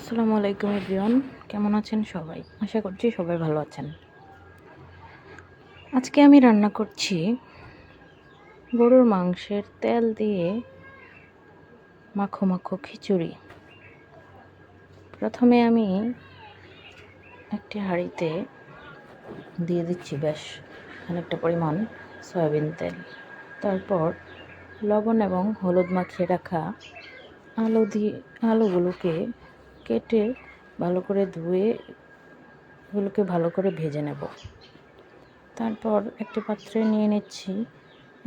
আসসালামু আলাইকুম এভরিওয়ান, কেমন আছেন সবাই? আশা করছি সবাই ভালো আছেন। আজকে আমি রান্না করছি গরুর মাংসের তেল দিয়ে মাখো মাখো খিচুড়ি। প্রথমে আমি একটি হাঁড়িতে দিয়ে দিচ্ছি বেশ অনেকটা পরিমাণ সয়াবিন তেল। তারপর লবণ এবং হলুদ মাখিয়ে রাখা আলু দিয়ে, আলুগুলোকে কেটে ভালো করে ধুয়ে এগুলোকে ভালো করে ভেজে নেব। তারপর একটি পাত্রে নিয়ে নিচ্ছি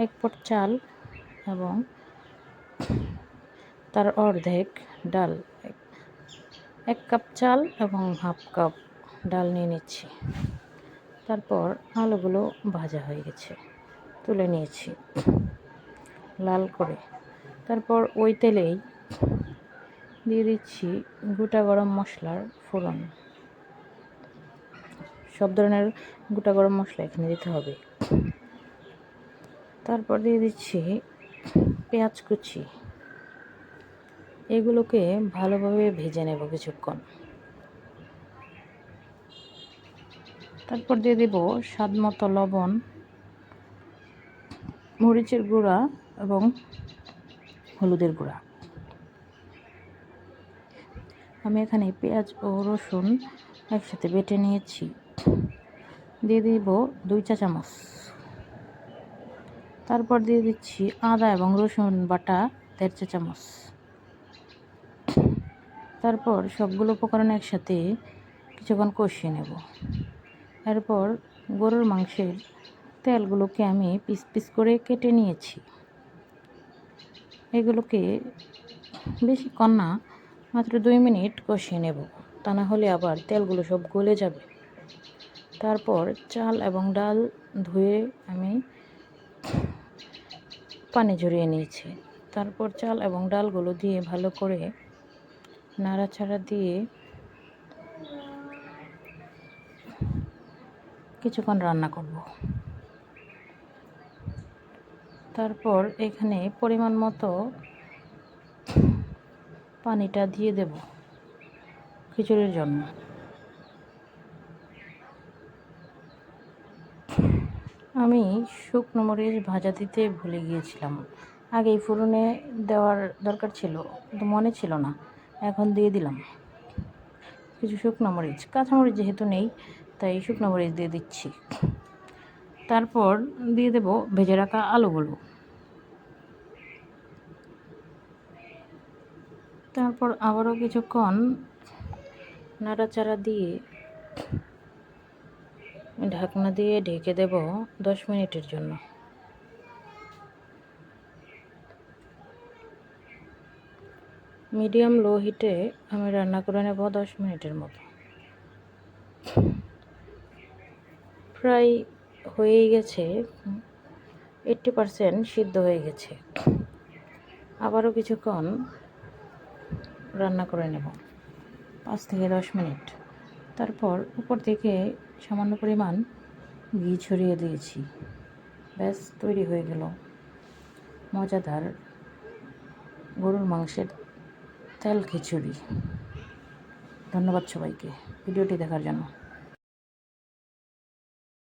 এক পট চাল এবং তার অর্ধেক ডাল। এক কাপ চাল এবং হাফ কাপ ডাল নিয়ে নিচ্ছি। তারপর আলুগুলো ভাজা হয়ে গেছে, তুলে নিয়েছি লাল করে। তারপর ওই তেলেই দিয়ে দিচ্ছি গোটা গরম মশলার ফোড়ন। সব ধরনের গোটা গরম মশলা এখানে দিতে হবে। তারপর দিয়ে দিচ্ছি পেঁয়াজ কুচি। এগুলোকে ভালোভাবে ভেজে নেব কিছুক্ষণ। তারপর দিয়ে দেব স্বাদ মতো লবণ, মরিচের গুঁড়া এবং হলুদের গুঁড়া। আমি এখানে পেঁয়াজ ও রসুন একসাথে বেটে নিয়েছি। দিয়ে দিব দুই চা চামচ। তারপর দিয়ে দিচ্ছি আদা এবং রসুন বাটা দেড় চা চামচ। তারপর সবগুলো উপকরণ একসাথে কিছুক্ষণ কষিয়ে নেব। এরপর গরুর মাংসের তেলগুলোকে আমি পিস পিস করে কেটে নিয়েছি। এগুলোকে বেশিক্ষণ না মাত্র দুই মিনিট কষিয়ে নেব। তা না হলে আবার তেলগুলো সব গলে যাবে। তারপর চাল এবং ডাল ধুয়ে আমি পানি ঝরিয়ে নিয়েছি। তারপর চাল এবং ডালগুলো দিয়ে ভালো করে নাড়াচাড়া দিয়ে কিছুক্ষণ রান্না করব। তারপর এখানে পরিমাণ মতো পানিটা দিয়ে দেব খিচুড়ির জন্য। আমি শুকনো মরিচ ভাজা দিতে ভুলে গিয়েছিলাম। আগেই ফুরনে দেওয়ার দরকার ছিল, কিন্তু মনে ছিল না। এখন দিয়ে দিলাম কিছু শুকনো মরিচ। কাঁচামরিচ যেহেতু নেই, তাই শুকনো মরিচ দিয়ে দিচ্ছি। তারপর দিয়ে দেব ভেজে রাখা আলুগুলো। তারপর আবারও কিছুক্ষণ নাড়াচাড়া দিয়ে ঢাকনা দিয়ে ঢেকে দেব দশ মিনিটের জন্য। মিডিয়াম লো হিটে আমি রান্না করে নেব দশ মিনিটের মতো। প্রায় হয়েই গেছে, এইট্টি পারসেন্ট সিদ্ধ হয়ে গেছে। আবারও কিছুক্ষণ রান্না করে নেব। পাঁচ থেকে দশ মিনিট। তারপর উপর থেকে সামান্য পরিমাণ ঘি ছড়িয়ে দিয়েছি। ব্যাস, তৈরি হয়ে গেল। মজাদার গরুর মাংসের তেল খিচুড়ি। ধন্যবাদ সবাইকে ভিডিওটি দেখার জন্য।